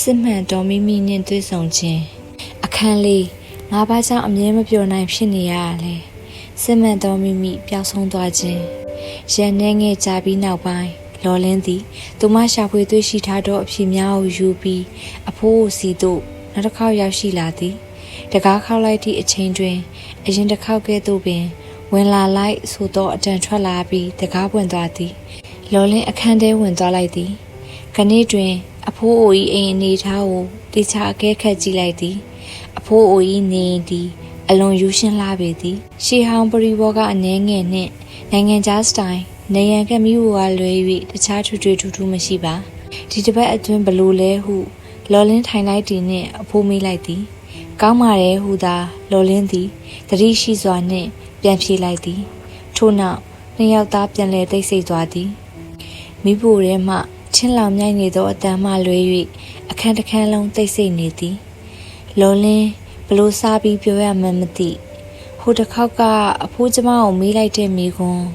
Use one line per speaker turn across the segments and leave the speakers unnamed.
စစ်မှန်တော်မိမိနှင့်တွေ့ဆုံခြင်းအခန်းလေးငါဘာကြောင့်အမြဲမပြောနိုင်ဖြစ်နေရလဲစစ်မှန်တော်မိမိပျောက်ဆုံးသွားခြင်းရန်နေငယ်ကြပြီးနောက်ပိုင်းလော်လင်းသည်သူမရှာဖွေတွေ့ရှိထားသောအဖြစ်များကိုယူပြီးအဖိုးစီသို့နောက်တစ်ခေါက်ရောက်ရှိလာသည်တကားခောက်လိုက်သည့်အချိန်တွင်အရင်တစ်ခေါက်ကဲ့သို့ပင် ဝင်လာလိုက်ဆိုသောအတန်ထွက်လာပြီးတကားပွင့်သွားသည်လော်လင်းအခန်းထဲဝင်သွားလိုက်သည်ခဏတွင် အဖိုးအို၏အိမ်အနေထားကိုတေချာအကဲခတ်ကြည့်လိုက်သည် အဖိုးအို၏နေအိမ်သည် အလွန်ယူရှင်းလာပေသည်ရှေးဟောင်းပရိဘောကအနှဲငယ်နှင့်နိုင်ငံခြားစတိုင်နေရန်ကမိဝါလွဲ၍တခြားထွေထွေထူးထူးမရှိပါဒီတစ်ပတ်အတွင်းဘလို့လဲဟုလော်လင်းထိုင်လိုက်သည်နှင့်အဖိုးမေးလိုက်သည်ကောင်းပါရဲ့ဟူသာလော်လင်းသည်တတိရှိစွာနှင့်ပြန်ပြေးလိုက်သည်ထို့နောက်နှစ်ယောက်သားပြန်လဲတိတ်ဆိတ်သွားသည်မိဖို့ထဲမှ ချင်းလောင်မြိုက်နေသောအတန်မှလွဲ၍အခန်းတစ်ခန်းလုံးတိတ်ဆိတ်နေသည်လော်လင်းဘလို့စားပြီးပြောရမှန်းမသိဟိုတစ်ခေါက်ကအဖိုးကျမကိုမေးလိုက်တဲ့မိကွန်း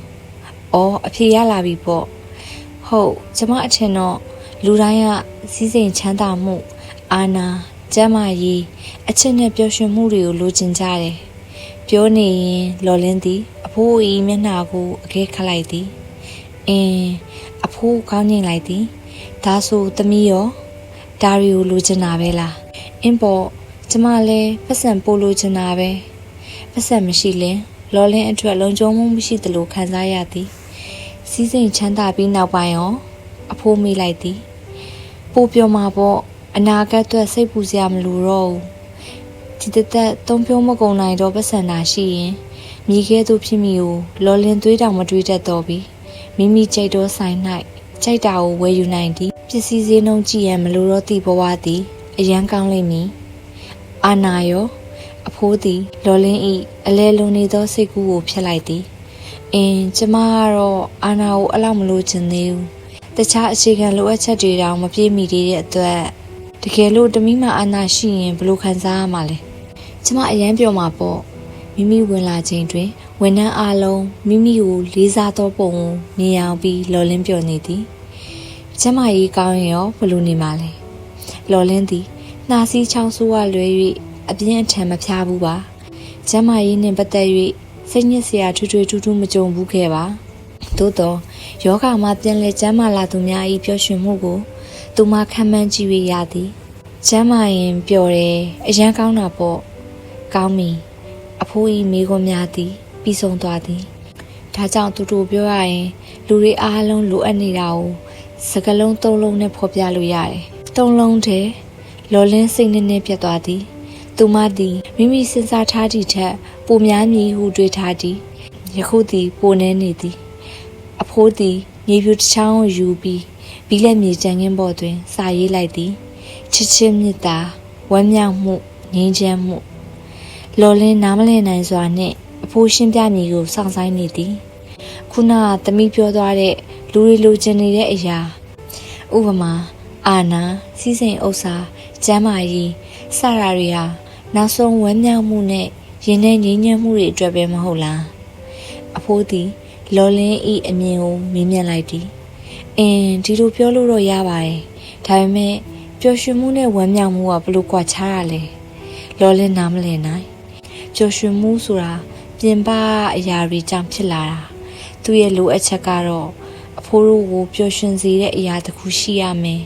အော်အဖြေရလာပြီပေါ့ဟုတ်ကျမအထင်တော့လူတိုင်းကစည်းစိမ်ချမ်းသာမှု အာနာကျမ်းမာရေးအချစ်နဲ့ပျော်ရွှင်မှုတွေကိုလိုချင်ကြတယ်ပြောနေရင်လော်လင်းသည်အဖိုးဤမျက်နှာကိုအခဲခတ်လိုက်သည်အင်း အဖိုးကောင်းငင်လိုက်သည်ဒါဆိုသမီးရောဒါရီကိုလိုချင်တာပဲလားအင်းပေါ့ကျမလည်းပတ်စံပို့လိုချင်တာပဲပတ်စံမရှိလင်လော်လင်းအတွက်လုံခြုံမှုမရှိသလိုခံစားရသည်စီးစိမ်ချမ်းသာပြီးနောက်ပိုင်းရောအဖိုးမိလိုက်သည်ပို့ပြောမှာပေါ့အနာဂတ်အတွက်စိတ်ပူစရာမလိုတော့ဘူးဒီတသက်သုံးပြုံးမကုန်နိုင်တော့ပတ်စံတာရှိရင်မိခဲသူဖြစ်မိကိုလော်လင်းသွေးတောင်မတွေးတတ်တော့ပြီ မိမိကြိတ်တော့ဆိုင်၌ကြိုက်တာကိုဝယ်ယူနိုင်သည်ပစ္စည်းစည်းနှုန်းကြည့်ရန်မလိုတော့သည့်ဘဝသည်အရန်ကောင်းလိမ့်မည်အာနာယောအဖိုးသည်လော်လင်းဤအလဲလုံးနေသောစိတ်ကူးကိုဖျက်လိုက်သည်အင်းကျမကတော့အာနာကိုအလောက်မလို့ချင်သေးဘူးတခြားအခြေခံလိုအပ်ချက်တွေတောင်မပြည့်မီသေးတဲ့အတွက်တကယ်လို့တမိမအာနာရှိရင်ဘယ်လိုခံစားရမှာလဲကျမအရန်ပြောမှာပေါ့မိမိဝင်လာချိန်တွင် ဝန်ထမ်းအားလုံးမိမိကိုလေးစားသောပုံကိုမြင်အောင်ပြီးလော်လင်းပြောနေသည်ကျမကြီးကောင်းရင်ရောဘယ်လိုနေမှာလဲလော်လင်းသည်နှာစီးချောင်းဆိုးကလွဲ၍အပြင်းအထန်မဖျားဘူးပါကျမကြီးနှင့်ပတ်သက်၍စိတ်ညစ်စရာထွေထွေထူးထူးမကြုံဘူးခဲ့ပါသို့တော့ယောဂမှာပြန်လဲကျမ်းမာလာသူများ၏ပျော်ရွှင်မှုကို သူမခံမှန်းကြည့်ရရသည်ကျမ်းမာရင်ပျော်တယ်အရန်ကောင်းတာပေါ့ကောင်းပြီအဖိုးကြီးမိခွန်းများသည် ပြီးဆုံးသွားသည်ဒါကြောင့်သူတို့ပြောရရင်လူတွေအားလုံးလိုအပ်နေတာကိုစကလုံးသုံးလုံးနဲ့ဖော်ပြလို့ရတယ်သုံးလုံးတည်းလော်လင်းစိတ်နဲ့နဲ့ပြတ်သွားသည်သူမသည်မိမိစဉ်းစားထားသည့်ထက်ပိုများမည်ဟုတွေးထားသည်ယခုသည်ပိုနေနေသည်အဖိုးသည်မြေပြူတစ်ချောင်းကိုယူပြီးဘီလက်မြေကြံငင်းပေါ်တွင်စာရေးလိုက်သည်ချစ်ချင်းမြတ်တာဝမ်းမြောက်မှုငြိမ်းချမ်းမှုလော်လင်းနားမလည်နိုင်စွာနှင့်အ ဖိုးရှင်းပြမည်ကိုစောင့်ဆိုင်နေသည် ခုနကသမီးပြောသွားတဲ့လူတွေလိုချင်နေတဲ့အရာဥပမာအာနာစီးစိမ်ဥစ္စာကျမ်းမာရေးစရာတွေဟာနောက်ဆုံးဝမ်းမြောက်မှုနဲ့ရင်ထဲငြိမ်းချမ်းမှုတွေအတွက်ပဲမဟုတ်လားအဖိုးသည်လော်လင်းဤအမြင်ကိုမေးမြန်းလိုက်သည်အင်းဒီလိုပြောလို့တော့ရပါတယ်ဒါပေမဲ့ပျော်ရွှင်မှုနဲ့ဝမ်းမြောက်မှုကဘလို့ကွာခြားရလဲလော်လင်းနားမလည်နိုင်ပျော်ရွှင်မှုဆိုတာ ပြင်ပအရာတွေကြောင့်ဖြစ်လာတာသူ့ရဲ့လိုအပ်ချက်ကတော့အဖိုးတို့ကိုပျော်ရွှင်စေတဲ့အရာတစ်ခုရှိရမယ်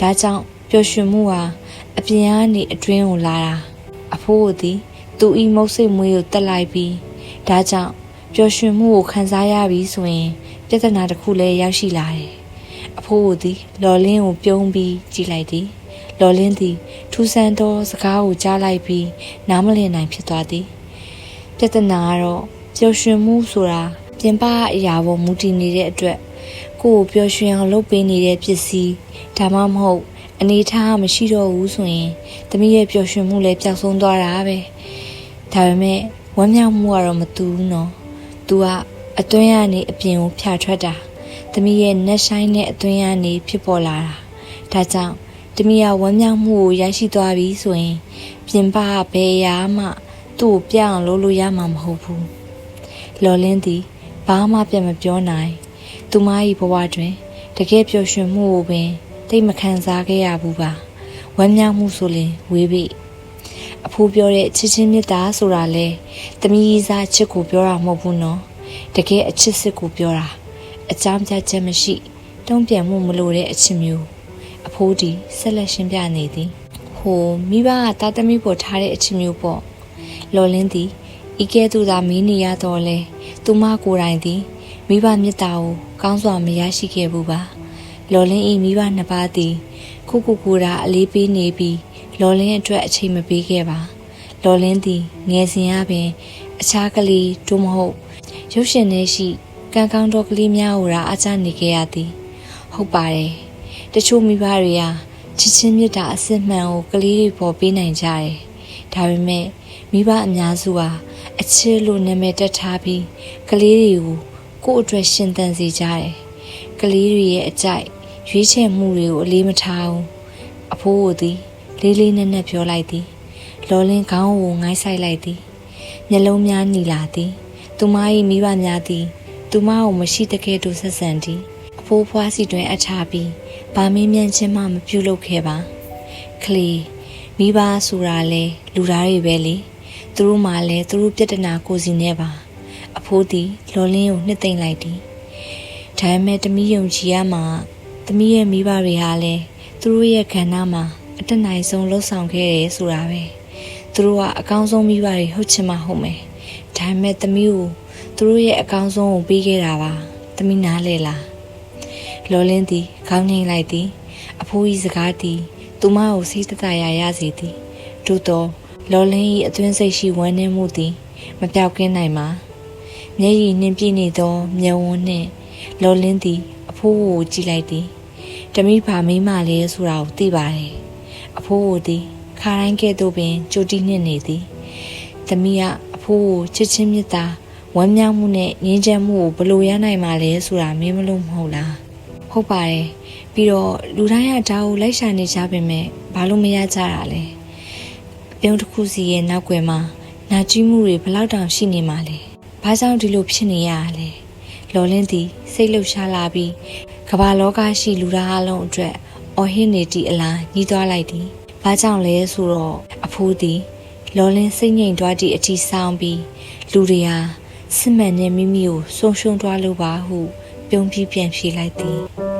ဒါကြောင့်ပျော်ရွှင်မှုဟာအပြင်ကနေအတွင်းကိုလာတာအဖိုးတို့သည်သူဤမုတ်စိတ်မွေးကိုတက်လိုက်ပြီးဒါကြောင့်ပျော်ရွှင်မှုကိုခံစားရပြီဆိုရင်ပြဿနာတစ်ခုလည်းရောက်ရှိလာတယ်အဖိုးတို့သည်လော်လင်းကိုပြုံးပြီးကြည့်လိုက်သည်လော်လင်းသည်ထူဆန်းသောစကားကိုကြားလိုက်ပြီးနားမလည်နိုင်ဖြစ်သွားသည် ပြဿနာကတော့ပျော်ရွှင်မှုဆိုတာပြင်ပအရာပေါ်မူတည်နေတဲ့အတွက်ကိုယ်ကိုပျော်ရွှင်အောင်လုပ်ပေးနေတဲ့ပစ္စည်းဒါမှမဟုတ်အနေထားမရှိတော့ဘူးဆိုရင်သမီးရဲ့ပျော်ရွှင်မှုလည်းပျောက်ဆုံးသွားတာပဲဒါပေမဲ့ဝမ်းမြောက်မှုကတော့မတူဘူးနော်။ तू ကအတွင်းကနေအပြင်ကိုဖြာထွက်တာ။သမီးရဲ့နှက်ဆိုင်တဲ့အတွင်းကနေဖြစ်ပေါ်လာတာ။ဒါကြောင့်သမီးကဝမ်းမြောက်မှုကိုရရှိသွားပြီဆိုရင်ပြင်ပဘယ်အရာမှ သူ့ကိုပြအောင်လုပ်လို့ရမှာမဟုတ်ဘူး။လော်လင်းသည်ဘာမှပြန်မပြောနိုင်။သူမ၏ဘဝတွင်တကယ်ပျော်ရွှင်မှုကိုပင်သိမခံစားခဲ့ရဘူးပါဝမ်းမြောက်မှုဆိုရင်ဝေးပြီအဖိုးပြောတဲ့ချစ်ချင်းမြတ်တာဆိုတာလဲတမီးကြီးစားချစ်ကိုပြောတာမဟုတ်ဘူးနော်တကယ်အချစ်စစ်ကိုပြောတာအကြောင်းပြချက်မရှိတုံ့ပြန်မှုမလိုတဲ့အချစ်မျိုးအဖိုးဒီဆက်လက်ရှင်းပြနေသည်ဟိုမိဘကတာသမီပေါ်ထားတဲ့အချစ်မျိုးပေါ့ လော်လင်းသည်ဤကဲ့သို့သာမင်းနေရတော့လဲသူမကိုယ်တိုင်သည်မိဘမြတ်တာကိုကောင်းစွာမရရှိခဲ့ဘူးပါလော်လင်းဤမိဘနှစ်ပါးသည်ခုခုကူတာအလေးပေးနေပြီးလော်လင်းအတွက်အချိန်မပေးခဲ့ပါလော်လင်းသည်ငယ်စဉ်ကပင်အခြားကလေးတို့မဟုတ်ရုပ်ရှင်ထဲရှိကံကောင်းသောကလေးများကိုသာအားချနေခဲ့ရသည် ဟုတ်ပါတယ်တချို့မိဘတွေဟာချစ်ချင်းမြတ်တာအစစ်မှန်ကိုကလေးတွေပေါ်ပေးနိုင်ကြတယ် ဒါပေမဲ့မိဘအများစုဟာအချစ်လို့နာမည်တက်ထားပြီးကလေးတွေကိုကိုယ့်အတွက်ရှင်သန်စေကြတယ်ကလေးတွေရဲ့အကြိုက်ရွေးချယ်မှုတွေကိုအလေးမထားဘူးအဖိုးကိုသည်လေးလေးနက်နက်ပြောလိုက်သည်လော်လင်းခေါင်းကိုငိုင်းဆိုင်လိုက်သည်မျက်လုံးများနီလာသည်သူမ၏မိဘများသည်သူမကိုမရှိတကယ်တူဆက်ဆံသည်အဖိုးဖွားစီတွင်အထားပြီးဗာမင်းမြန်ချင်းမှမပြုတ်လုပ်ခဲ့ပါကလေး မိဘဆိုတာလဲလူသားတွေပဲလေသူတို့မှလည်းသူတို့ပြဿနာကိုစီနေပါ အဖိုးသည်လော်လင်းကိုနှစ်သိမ့်လိုက်သည်ဒါပေမဲ့တမီးယုံကြည်ရမှာသမီးရဲ့မိဘတွေဟာလည်းသူတို့ရဲ့ခန္ဓာမှာအတက်နိုင်ဆုံးလှုပ်ဆောင်ခဲ့တယ်ဆိုတာပဲသူတို့ကအကောင်းဆုံးမိဘတွေဟုတ်ချင်မှဟုတ်မယ်ဒါပေမဲ့သမီးကိုသူတို့ရဲ့အကောင်းဆုံးကိုပေးခဲ့တာပါသမီးနားလေလားလော်လင်းသည်ခေါင်းငိမ့်လိုက်သည်အဖိုးကြီးစကားသည် သူမကိုစိတ်တတရာရစေသည်သို့တော့လော်လင်း၏အတွင်းစိတ်ရှိဝမ်းနည်းမှုသည်မပြောက်ကင်းနိုင်ပါမျက်ရည်နှင်းပြည့်နေသောမျက်ဝန်းနှင့်လော်လင်းသည် အဖိုးကိုကြည့်လိုက်သည်တမိဖာမိမလေးဆိုတာကိုသိပါတယ်အဖိုးကိုသည်ခါတိုင်းကဲ့သို့ပင်ကြိုတီးနှင့်နေသည်တမိကအဖိုးကိုချစ်ချင်းမြတ်တာဝမ်းမြောက်မှုနဲ့ငြင်းချမ်းမှုကိုဘယ်လိုရနိုင်မှာလဲဆိုတာမင်းမလို့မဟုတ်လား ဟုတ်ပါတယ်ပြီးတော့လူတိုင်းကဒါကိုလိုက်ရှာနေကြပေမဲ့ဘာလို့မရကြတာလဲအပြုံးတစ်ခုစီရဲ့နောက်ွယ်မှာနာကျည်းမှုတွေဘယ်လောက်တောင်ရှိနေမှာလဲဘာကြောင့်ဒီလိုဖြစ်နေရတာလဲလော်လင်းသည်စိတ်လှုပ်ရှားလာပြီးကမ္ဘာလောကရှိလူသားအလုံးအတွက်အော်ဟစ်နေတီအလားညီးသွားလိုက်သည်။ဘာကြောင့်လဲဆိုတော့အဖိုးသည်လော်လင်းစိတ်ငြိမ်သွားသည့်အထီဆောင်ပြီးလူတွေဟာစစ်မှန်တဲ့မိမိကိုဆုံးရှုံးသွားလို့ပါဟု ပြုံးပြီးပြန်ဖြေလိုက်သည်။